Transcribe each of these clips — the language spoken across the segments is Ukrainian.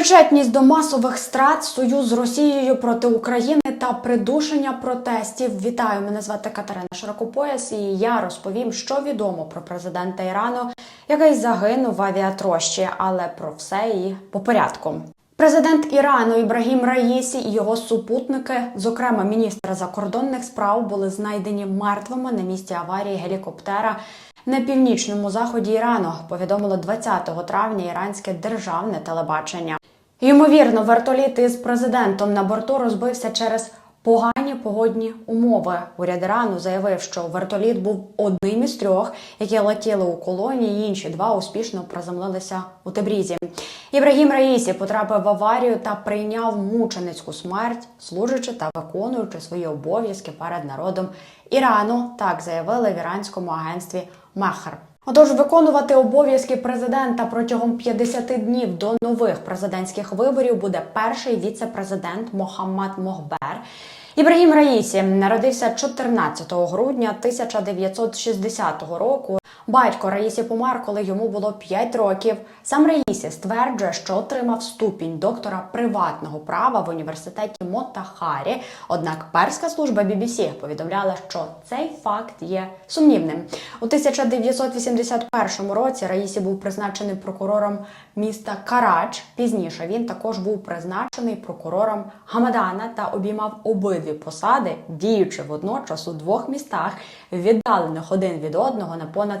Причетність до масових страт, союз з Росією проти України та придушення протестів. Вітаю, мене звати Катерина Широкопояс, і я розповім, що відомо про президента Ірану, який загинув в авіатрощі, але про все і по порядку. Президент Ірану Ібрагім Раїсі і його супутники, зокрема міністр закордонних справ, були знайдені мертвими на місці аварії гелікоптера на північному заході Ірану. Повідомило 20 травня іранське державне телебачення. Ймовірно, вертоліт із президентом на борту розбився через погані погодні умови. Уряд Ірану заявив, що вертоліт був одним із трьох, які летіли у колонії. Інші два успішно приземлилися у Тебрізі. Ібрагім Раїсі потрапив в аварію та прийняв мученицьку смерть, служачи та виконуючи свої обов'язки перед народом Ірану. Так заявили в іранському агентстві Мехр. Отож, виконувати обов'язки президента протягом 50 днів до нових президентських виборів буде перший віце-президент Мохаммад Мохбер. Ібрагім Раїсі народився 14 грудня 1960 року. Батько Раїсі помер, коли йому було 5 років. Сам Раїсі стверджує, що отримав ступінь доктора приватного права в університеті Мотахарі. Однак перська служба BBC повідомляла, що цей факт є сумнівним. У 1981 році Раїсі був призначений прокурором міста Карач. Пізніше він також був призначений прокурором Гамадана та обіймав обидві посади, діючи водночас у двох містах, віддалених один від одного на понад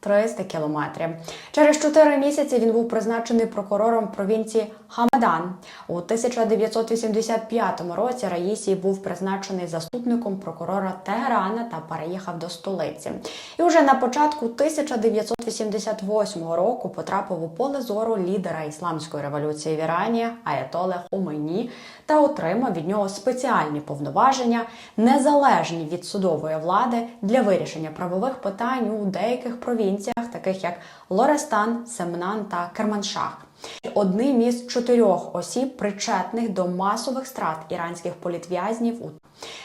300 кілометрів. Через чотири місяці він був призначений прокурором провінції Хамадан. У 1985 році Раїсій був призначений заступником прокурора Тегерана та переїхав до столиці. І уже на початку 1988 року потрапив у поле зору лідера ісламської революції в Ірані Аятоле Хомейні та отримав від нього спеціальні повноваження, незалежні від судової влади для вирішення правових питань у деяких провінціях, таких як Лорестан, Семнан та Керманшах. Одним із чотирьох осіб, причетних до масових страт іранських політв'язнів у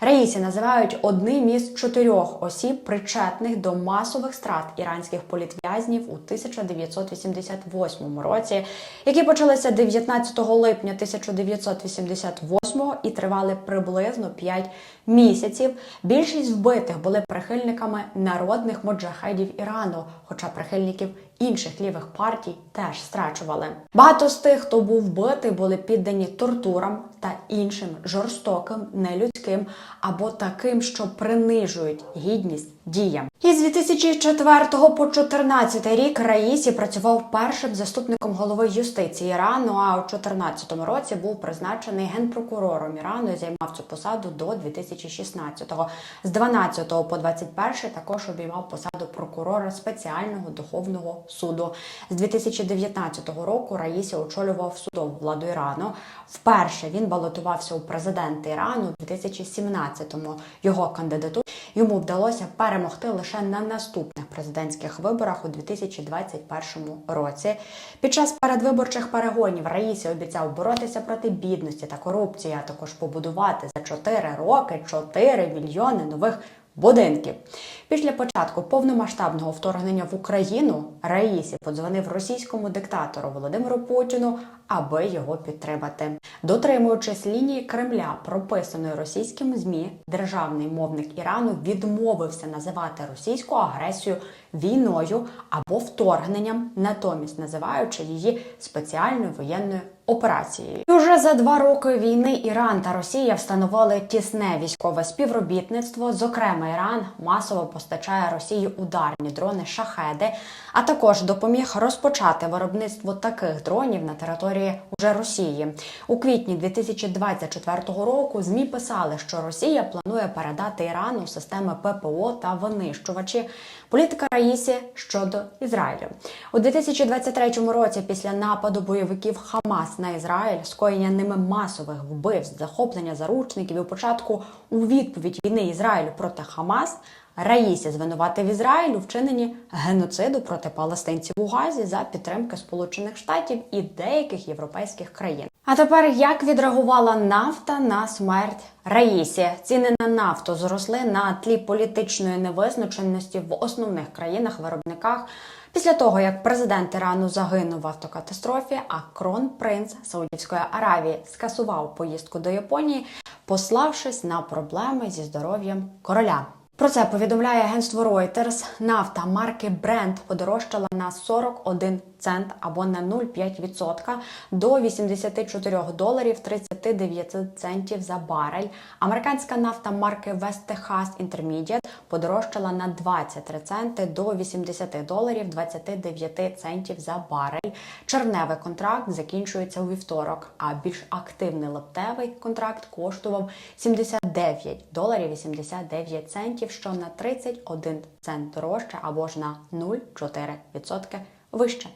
Раїсі називають одним із чотирьох осіб, причетних до масових страт іранських політв'язнів у 1988 році, які почалися 19 липня 1988 і тривали приблизно 5 місяців. Більшість вбитих були прихильниками народних моджахедів Ірану, хоча прихильників інших лівих партій теж страчували. Багато з тих, хто був вбитий, були піддані тортурам та іншим жорстоким, нелюдським або таким, що принижують гідність діям. Із 2004 по 2014 рік Раїсі працював першим заступником голови юстиції Ірану. А у 2014 році був призначений генпрокурором Ірану і займав цю посаду до 2016-го. З 12 по 21 також обіймав посаду прокурора спеціального духовного суду. З 2019 року Раїсі очолював судову владу Ірану. Вперше він балотувався у президенти Ірану у 2017-му. Його кандидатуру йому вдалося перемогти лише на наступних президентських виборах у 2021 році. Під час передвиборчих перегонів Раїсі обіцяв боротися проти бідності та корупції, а також побудувати за 4 роки 4 мільйони нових будинків. Після початку повномасштабного вторгнення в Україну Раїсі подзвонив російському диктатору Володимиру Путіну, аби його підтримати. Дотримуючись лінії Кремля, прописаної російськими змі, державний мовник Ірану відмовився називати російську агресію війною або вторгненням, натомість називаючи її спеціальною воєнною операцією. І Уже за два роки війни Іран та Росія встановили тісне військове співробітництво. Зокрема, Іран масово постачає Росії ударні дрони шахеди, а також допоміг розпочати виробництво таких дронів на території уже Росії. У квітні 2024 року змі писали, що Росія планує передати Ірану системи ППО та винищувачі. Політика Раїсі щодо Ізраїлю у 2023 році, після нападу бойовиків Хамас на Ізраїль, скоєння ними масових вбивств, захоплення заручників і початку у відповідь війни Ізраїлю проти Хамас. Раїсі звинуватив Ізраїль у вчиненні геноциду проти палестинців у Газі за підтримки Сполучених Штатів і деяких європейських країн. А тепер як відреагувала нафта на смерть Раїсі? Ціни на нафту зросли на тлі політичної невизначеності в основних країнах-виробниках. Після того, як президент Ірану загинув в автокатастрофі, а кронпринц Саудівської Аравії скасував поїздку до Японії, пославшись на проблеми зі здоров'ям короля. Про це повідомляє агентство Reuters. Нафта марки Brent подорожчала на 41 цент або на 0,5% до 84 доларів 39 центів за барель. Американська нафта марки West Texas Intermediate подорожчала на 23 центи до 80 доларів 29 центів за барель. Червневий контракт закінчується у вівторок, а більш активний лептевий контракт коштував 79 доларів 89 центів, що на 31 цент дорожче або ж на 0,4% вище.